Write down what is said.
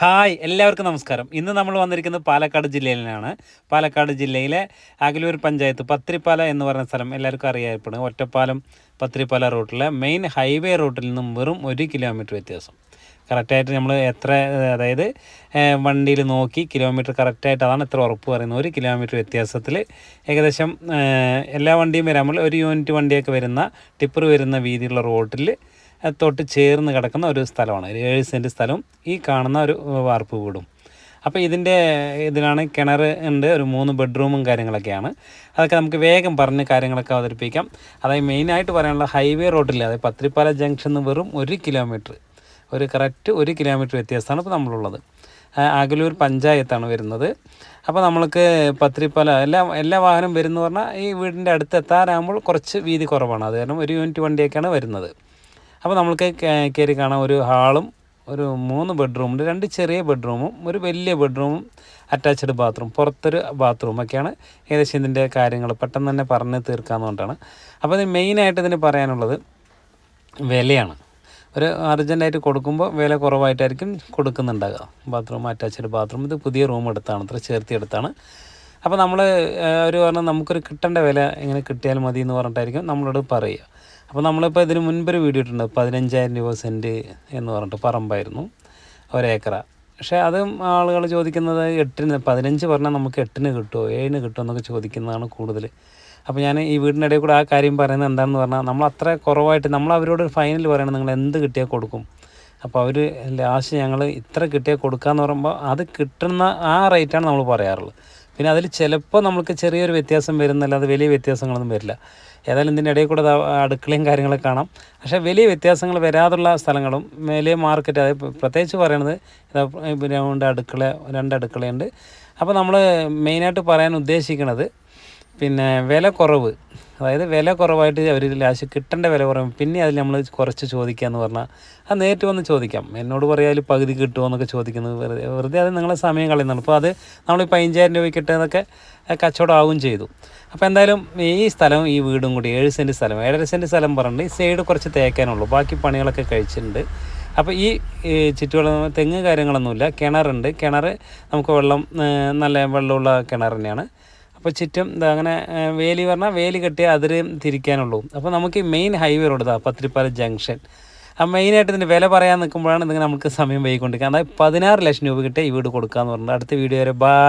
Hi എല്ലാവർക്കും നമസ്കാരം. ഇന്ന് നമ്മൾ വന്നിരിക്കുന്നത് പാലക്കാട് ജില്ലയിലാണ്. പാലക്കാട് ജില്ലയിലെ അകലൂർ പഞ്ചായത്ത് പത്രിപ്പാല എന്ന് പറയുന്ന സ്ഥലം എല്ലാവർക്കും അറിയപ്പെടും ഒറ്റപ്പാലം പത്രിപ്പാല റൂട്ടിലെ മെയിൻ ഹൈവേ റൂട്ടിൽ നിന്നും വെറും ഒരു കിലോമീറ്റർ വ്യത്യാസം. കറക്റ്റായിട്ട് നമ്മൾ എത്ര അതായത് വണ്ടിയിൽ നോക്കി കിലോമീറ്റർ കറക്റ്റായിട്ട് അതാണ് എത്ര ഉറപ്പ് പറയുന്നത്. ഒരു കിലോമീറ്റർ വ്യത്യാസത്തിൽ ഏകദേശം എല്ലാ വണ്ടിയും വരാമ്പോൾ ഒരു യൂണിറ്റ് വണ്ടിയൊക്കെ വരുന്ന ടിപ്പർ വരുന്ന വീതിയുള്ള റോട്ടിൽ തൊട്ട് ചേർന്ന് കിടക്കുന്ന ഒരു സ്ഥലമാണ്. ഒരു ഏഴ് സെന്റ് സ്ഥലം ഈ കാണുന്ന ഒരു വാർപ്പ് വീടും. അപ്പോൾ ഇതിന്റെ ഇതിലാണ് കിണർ ഉണ്ട് ഒരു മൂന്ന് ബെഡ്റൂമും കാര്യങ്ങളൊക്കെയാണ്. അതൊക്കെ നമുക്ക് വേഗം പറഞ്ഞ് കാര്യങ്ങളൊക്കെ അവതരിപ്പിക്കാം. അതായത് മെയിനായിട്ട് പറയാനുള്ള ഹൈവേ റോഡിൽ അതായത് പത്രിപ്പാല ജംഗ്ഷൻ നിന്ന് വെറും ഒരു കിലോമീറ്റർ ഒരു കറക്റ്റ് ഒരു കിലോമീറ്റർ വ്യത്യാസമാണ് ഇപ്പോൾ നമ്മളുള്ളത്. അകലൂർ പഞ്ചായത്താണ് വരുന്നത്. അപ്പോൾ നമ്മൾക്ക് പത്രിപ്പാല എല്ലാ എല്ലാ വാഹനം വരുന്നു പറഞ്ഞാൽ ഈ വീടിന്റെ അടുത്ത് എത്താറാകുമ്പോൾ കുറച്ച് വീതി കുറവാണ്. അത് കാരണം ഒരു യൂണിറ്റ് വണ്ടിയൊക്കെയാണ് വരുന്നത്. അപ്പോൾ നമ്മൾക്ക് കയറി കാണാം ഒരു ഹാളും ഒരു മൂന്ന് ബെഡ്റൂമുണ്ട്. രണ്ട് ചെറിയ ബെഡ്റൂമും ഒരു വലിയ ബെഡ്റൂമും അറ്റാച്ച്ഡ് ബാത്റൂം പുറത്തൊരു ബാത്റൂമൊക്കെയാണ് ഏകദേശം ഇതിന്റെ കാര്യങ്ങൾ പെട്ടെന്ന് തന്നെ പറഞ്ഞ് തീർക്കാമെന്നുകൊണ്ടാണ് അപ്പോൾ ഇത് മെയിനായിട്ട് ഇതിന് പറയാനുള്ളത് വിലയാണ്. ഒരു അർജന്റായിട്ട് കൊടുക്കുമ്പോൾ വില കുറവായിട്ടായിരിക്കും കൊടുക്കുന്നുണ്ടാകുക ബാത്റൂം അറ്റാച്ച്ഡ് ബാത്റൂം ഇത് പുതിയ റൂം എടുത്താണ് അത്ര ചേർത്തി എടുത്താണ്. അപ്പോൾ നമ്മൾ ഒരു പറഞ്ഞാൽ നമുക്കൊരു കിട്ടേണ്ട വില എങ്ങനെ കിട്ടിയാൽ മതി എന്ന് പറഞ്ഞിട്ടായിരിക്കും നമ്മളോട് പറയുക. അപ്പോൾ നമ്മളിപ്പോൾ ഇതിന് മുൻപൊരു വീഡിയോ ഇട്ടിട്ടുണ്ട് പതിനഞ്ചായിരം രൂപ സെന്റ് എന്ന് പറഞ്ഞിട്ട് പറമ്പായിരുന്നു ഒരേക്കറ. പക്ഷേ അതും ആളുകൾ ചോദിക്കുന്നത് എട്ടിന് പതിനഞ്ച് പറഞ്ഞാൽ നമുക്ക് എട്ടിന് കിട്ടുമോ ഏഴിന് കിട്ടുമോ എന്നൊക്കെ ചോദിക്കുന്നതാണ് കൂടുതൽ അപ്പോൾ ഞാൻ ഈ വീടിന്റെ ഇടയിൽ കൂടെ ആ കാര്യം പറയുന്നത് എന്താണെന്ന് പറഞ്ഞാൽ നമ്മൾ അത്ര കുറവായിട്ട് നമ്മൾ അവരോട് ഫൈനൽ പറയണം നിങ്ങൾ എന്ത് കിട്ടിയാൽ കൊടുക്കും. അപ്പോൾ അവർ ലാസ്റ്റ് ഞങ്ങൾ ഇത്ര കിട്ടിയാൽ കൊടുക്കാമെന്ന് പറയുമ്പോൾ അത് കിട്ടുന്ന ആ റേറ്റാണ് നമ്മൾ പറയാറുള്ളത്. പിന്നെ അതിൽ ചിലപ്പോൾ നമുക്ക് ചെറിയൊരു വ്യത്യാസം വരുന്നല്ലാതെ വലിയ വ്യത്യാസങ്ങളൊന്നും വരില്ല. ഏതായാലും ഇതിന്റെ ഇടയിൽ കൂടെ അടുക്കളയും കാര്യങ്ങളൊക്കെ കാണാം. പക്ഷേ വലിയ വ്യത്യാസങ്ങൾ വരാതുള്ള സ്ഥലങ്ങളും വലിയ മാർക്കറ്റ് അതായത് പ്രത്യേകിച്ച് പറയണത് രണ്ട് അടുക്കള രണ്ട് അടുക്കളയുണ്ട്. അപ്പോൾ നമ്മൾ മെയിനായിട്ട് പറയാൻ ഉദ്ദേശിക്കുന്നത് പിന്നെ വില കുറവ്. അതായത് വില കുറവായിട്ട് അവർ ലാസ്റ്റ് കിട്ടേണ്ട വില കുറയും പിന്നെ അതിൽ നമ്മൾ കുറച്ച് ചോദിക്കുക എന്ന് പറഞ്ഞാൽ അത് നേരിട്ട് വന്ന് ചോദിക്കാം. എന്നോട് പറയാൽ പകുതി കിട്ടുമോ എന്നൊക്കെ ചോദിക്കുന്നത് വെറുതെ വെറുതെ അത് നിങ്ങളെ സമയം കളയുന്നുണ്ട് അപ്പോൾ അത് നമ്മൾ പതിനഞ്ചായിരം രൂപ കിട്ടുന്നതൊക്കെ കച്ചവടം ആവുകയും ചെയ്തു. അപ്പോൾ എന്തായാലും ഈ സ്ഥലം ഈ വീടും കൂടി ഏഴ് സെന്റ് സ്ഥലം ഏഴര സെന്റ് സ്ഥലം പറഞ്ഞിട്ട് ഈ സൈഡ് കുറച്ച് തേക്കാനുള്ളൂ. ബാക്കി പണികളൊക്കെ കഴിച്ചിട്ടുണ്ട്. അപ്പോൾ ഈ ചുറ്റുവെള്ളം ചുറ്റുവളം തെങ്ങ് കാര്യങ്ങളൊന്നുമില്ല. കിണറുണ്ട്. കിണർ നമുക്ക് വെള്ളം നല്ല വെള്ളമുള്ള കിണർ തന്നെയാണ്. അപ്പോൾ ചുറ്റും അങ്ങനെ വേലി പറഞ്ഞാൽ വേലി കെട്ടി അതിര് തിരിക്കാനുള്ളൂ. അപ്പോൾ നമുക്ക് മെയിൻ ഹൈവേ റോഡ് ഇതാ പത്തിരിപ്പാല ജംഗ്ഷൻ ആ മെയിനായിട്ട് ഇതിന്റെ വില പറയാൻ നിൽക്കുമ്പോഴാണ് ഇതിങ്ങനെ നമുക്ക് സമയം വൈകിക്കൊണ്ടിരിക്കുക അതായത് പതിനാറ് ലക്ഷം രൂപ കിട്ടിയ ഈ വീട് കൊടുക്കാമെന്ന് പറഞ്ഞിട്ട് അടുത്ത വീഡിയോ വരെ ബൈ